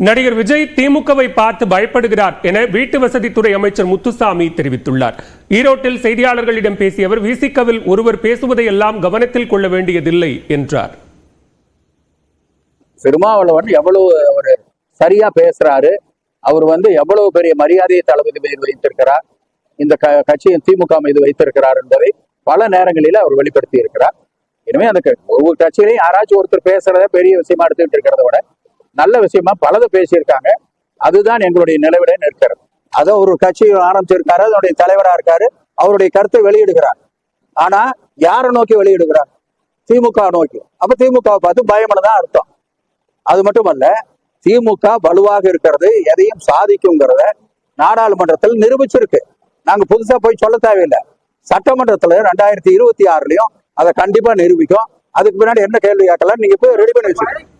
நடிகர் விஜய் திமுகவை பார்த்து பயப்படுகிறார் என வீட்டு வசதித்துறை அமைச்சர் முத்துசாமி தெரிவித்துள்ளார். ஈரோட்டில் செய்தியாளர்களிடம் பேசிய அவர் விசிகவில் ஒருவர் பேசுவதையெல்லாம் கவனத்தில் கொள்ள வேண்டியதில்லை என்றார். திருமாவளவன் எவ்வளவு அவர் சரியா பேசுறாரு அவர் வந்து எவ்வளவு பெரிய மரியாதையை தளபதி மீது வைத்திருக்கிறார் இந்த க- கட்சியின் திமுக மீது வைத்திருக்கிறார் என்பதை பல நேரங்களில் அவர் வெளிப்படுத்தி இருக்கிறார் எனவே அந்த ஒரு ஒவ்வொரு கட்சியிலையும் யாராச்சும் ஒருத்தர் பேசுறத பெரிய விஷயமா எடுத்துக்கிட்டு இருக்கிறத விட நல்ல விஷயமா பலதை பேசியிருக்காங்க. அதுதான் எங்களுடைய நிலவிட நிற்கிறது அதை ஒரு கட்சி ஆரம்பிச்சிருக்காரு அதனுடைய தலைவரா இருக்காரு அவருடைய கருத்தை வெளியிடுகிறார். ஆனா யாரை நோக்கி வெளியிடுகிறார்? திமுக நோக்கி. அப்ப திமுகவை பார்த்து பயம்னு தான் அர்த்தம். அது மட்டுமல்ல திமுக வலுவாக இருக்கிறது எதையும் சாதிக்குங்கிறத நாடாளுமன்றத்தில் நிரூபிச்சிருக்கு. நாங்க புதுசா போய் சொல்ல தேவையில்லை. சட்டமன்றத்துல ரெண்டாயிரத்தி இருபத்தி ஆறுலயும் அதை கண்டிப்பா நிரூபிக்கும். அதுக்கு பின்னாடி என்ன கேள்வி கேட்கலாம் நீங்க போய் ரெடி பண்ணி வச்சுக்கோங்க.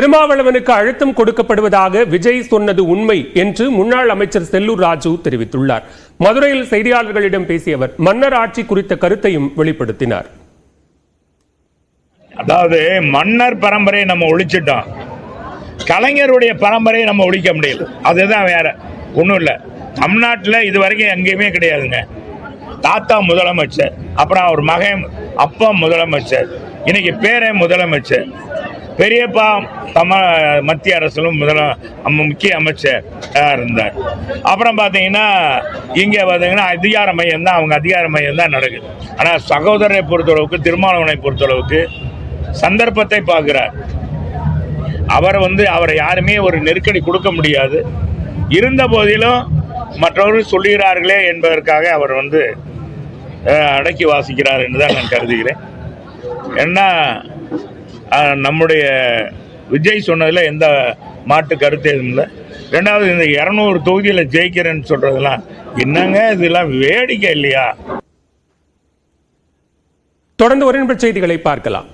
திருமாவளவனுக்கு அழுத்தம் கொடுக்கப்படுவதாக விஜய் சொன்னது உண்மை என்று முன்னாள் அமைச்சர் செல்லூர் ராஜு தெரிவித்துள்ளார். மதுரையில் செய்தியாளர்களிடம் பேசிய அவர் மன்னர் ஆட்சி குறித்த கருத்தையும் வெளிப்படுத்தினார். அதாவது மன்னர் பரம்பரையை நம்ம ஒழிச்சிட்டோம். கலைஞருடைய பரம்பரையை நம்ம ஒழிக்க முடியல. அதுதான் வேற. ஒன்றும் இல்லை. தமிழ்நாட்டில் இது வரைக்கும் எங்கேயுமே கிடையாதுங்க. தாத்தா முதலமைச்சர் அப்புறம் அவர் மகன் அப்பா முதலமைச்சர் இன்னைக்கு பேரன் முதலமைச்சர். பெரியப்பா தம மத்திய அரசிலும் முதல முக்கிய அமைச்சர் இருந்தார். அப்புறம் பார்த்தீங்கன்னா இங்கே பார்த்தீங்கன்னா அதிகார மையம் தான் அவங்க அதிகார மையம் தான் நடக்குது. ஆனால் சகோதரரை பொறுத்தளவுக்கு திருமாவளவனை பொறுத்தளவுக்கு சந்தர்ப்பத்தை பார்க்கிறார். அவர் வந்து அவரை யாருமே ஒரு நெருக்கடி கொடுக்க முடியாது. இருந்த போதிலும் மற்றவர்கள் சொல்லுகிறார்களே என்பதற்காக அவர் வந்து அடக்கி வாசிக்கிறார் என்று தான் நான் கருதுகிறேன். ஏன்னா நம்முடைய விஜய் சொன்னதில் எந்த மாட்டு கருத்து எதுவும் இல்லை. ரெண்டாவது இந்த இரநூறு தொகுதியில் ஜெயிக்கிறேன்னு சொல்றதெல்லாம் என்னங்க இதெல்லாம் வேடிக்கை இல்லையா? தொடர்ந்து ஒரு நிமிட செய்திகளை பார்க்கலாம்.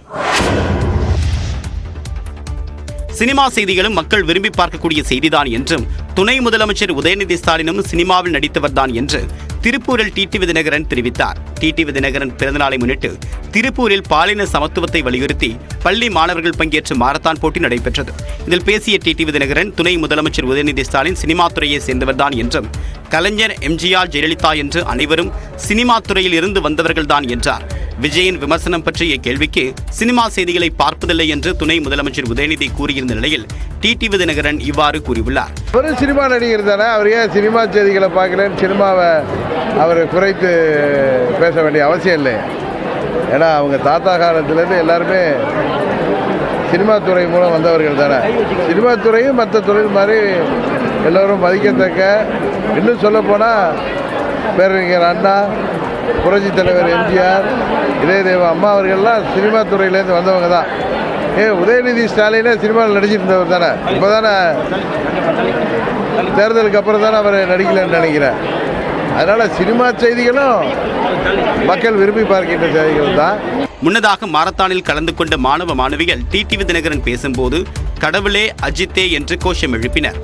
சினிமா செய்திகளும் மக்கள் விரும்பி பார்க்கக்கூடிய செய்திதான் என்றும் துணை முதலமைச்சர் உதயநிதி ஸ்டாலினும் சினிமாவில் நடித்தவர்தான் என்று திருப்பூரில் டிடிவி தினகரன் தெரிவித்தார். டிடிவி தினகரன் பிறந்தநாளை முன்னிட்டு திருப்பூரில் பாலின சமத்துவத்தை வலியுறுத்தி பள்ளி மாணவர்கள் பங்கேற்ற மாரத்தான் போட்டி நடைபெற்றது. இதில் பேசிய டிடிவி தினகரன் துணை முதலமைச்சர் உதயநிதி ஸ்டாலின் சினிமா துறையை சேர்ந்தவர்தான் என்றும் கலைஞர் எம்ஜிஆர் ஜெயலலிதா என்று அனைவரும் சினிமா துறையில் இருந்து வந்தவர்கள்தான் என்றார். விஜயின் விமர்சனம் பற்றிய கேள்விக்கு சினிமா செய்திகளை பார்ப்பதில்லை என்று துணை முதலமைச்சர் உதயநிதி கூறியிருந்த நிலையில் டிடிவி தினகரன் இவ்வாறு கூறியுள்ளார். ஒரு சினிமா நடிகர் தானே அவர் ஏன் சினிமா செய்திகளை பார்க்கலன்னு சினிமாவை அவர் குறைத்து பேச வேண்டிய அவசியம் இல்லை ஏன்னா அவங்க தாத்தா காலத்திலேருந்து எல்லாருமே சினிமா துறை மூலம் வந்தவர்கள் தானே. சினிமா துறையும் மற்ற தொழில் மாதிரி எல்லோரும் மதிக்கத்தக்க இன்னும் சொல்லப்போனால் பேரறிஞர் அண்ணா புரட்சி தலைவர் எம்ஜிஆர் இதயதேவ அம்மா அவர்கள்லாம் சினிமா துறையிலேருந்து வந்தவங்க தான். ஏ உதயநிதி ஸ்டாலினே சினிமாவில் நடிச்சிருந்தவர் தானே? இப்போ தானே தேர்தலுக்கு அப்புறம் தானே அவர் நடிக்கலன்னு நினைக்கிறேன். அதனால் சினிமா செய்திகளும் மக்கள் விரும்பி பார்க்கின்ற செய்திகள் தான். முன்னதாக மாரத்தானில் கலந்து கொண்ட மாணவ மாணவிகள் டிடிவி தினகரன் பேசும்போது கடவுளே அஜித்தே என்று கோஷம் எழுப்பினர்.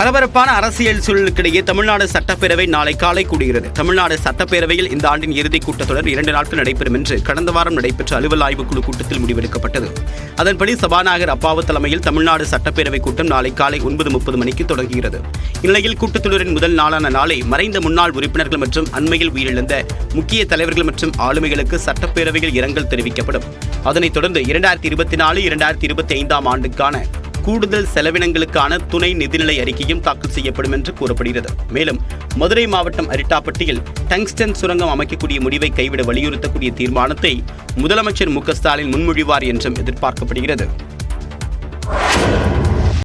பரபரப்பான அரசியல் சூழலுக்கிடையே தமிழ்நாடு சட்டப்பேரவை நாளை காலை கூடுகிறது. தமிழ்நாடு சட்டப்பேரவையில் இந்த ஆண்டின் இறுதிக் கூட்டத்தொடர் இரண்டு நாட்கள் நடைபெறும் என்று கடந்த வாரம் நடைபெற்ற அலுவல் ஆய்வுக் குழு கூட்டத்தில் முடிவெடுக்கப்பட்டது. அதன்படி சபாநாயகர் அப்பாவு தலைமையில் தமிழ்நாடு சட்டப்பேரவை கூட்டம் நாளை காலை ஒன்பது முப்பது மணிக்கு தொடங்குகிறது. இந்நிலையில் கூட்டத்தொடரின் முதல் நாளான நாளை மறைந்த முன்னாள் உறுப்பினர்கள் மற்றும் அண்மையில் உயிரிழந்த முக்கிய தலைவர்கள் மற்றும் ஆளுமைகளுக்கு சட்டப்பேரவையில் இரங்கல் தெரிவிக்கப்படும். அதனைத் தொடர்ந்து இரண்டாயிரத்தி இருபத்தி நாலு இரண்டாயிரத்தி இருபத்தி ஐந்தாம் ஆண்டுக்கான கூடுதல் செலவினங்களுக்கான துணை நிதிநிலை அறிக்கையும் தாக்கல் செய்யப்படும் என்று கூறப்படுகிறது. மேலும் மதுரை மாவட்டம் அரிட்டாப்பட்டியில் டங்ஸ்டன் சுரங்கம் அமைக்கக்கூடிய முடிவை கைவிட வலியுறுத்தக்கூடிய தீர்மானத்தை முதலமைச்சர் மு க ஸ்டாலின் முன்மொழிவார் என்றும் எதிர்பார்க்கப்படுகிறது.